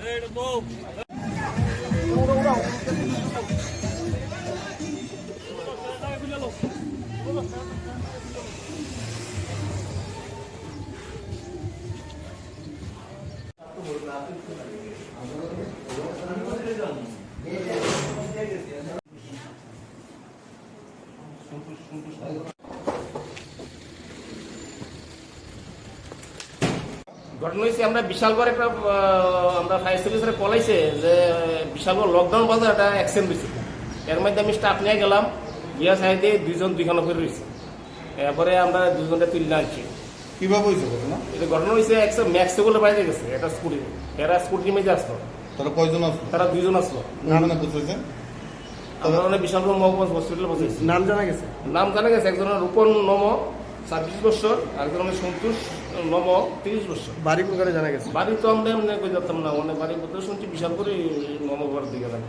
Hey, the ball. ঘটনা হয়েছে আমরা বিশাল বড় একটা আমরা ফায়ার সার্ভিসের কলাইছে যে বিশাল বড় লকডাউন বলতে একটা অ্যাক্সিডেন্ট হয়েছে এর মধ্যে আমি স্টাফ নিয়ে গেলাম, গিয়া সাইডে দুইজন দুইখানে করে রয়েছে। এরপরে আমরা দুজনটা তুলে আনছি। কীভাবে হয়েছে ঘটনা? এটা ঘটনা হয়েছে একশো ম্যাক্সিকোলে বাইরে গেছে এটা স্কুটি। এরা স্কুটির মধ্যে আসলো। তারা কয়জন আসলো? তারা দুইজন আসলো। নামে বসেছে আমরা অনেক বিশাল বড় মহকুমা হসপিটালে বসেছি নাম জানা গেছে? নাম জানা গেছে একজনের রূপন নম ছাব্বিশ বছর আরেকজনের সন্তোষ নম তিরিশ বছর। বাড়ি কোনখানে জানা গেছে? বাড়ি তো আমরা এমনি কই যেতাম না মানে বাড়ি কোথাও শুনছি বিশাল করে নমগড় দিকে গেলাম।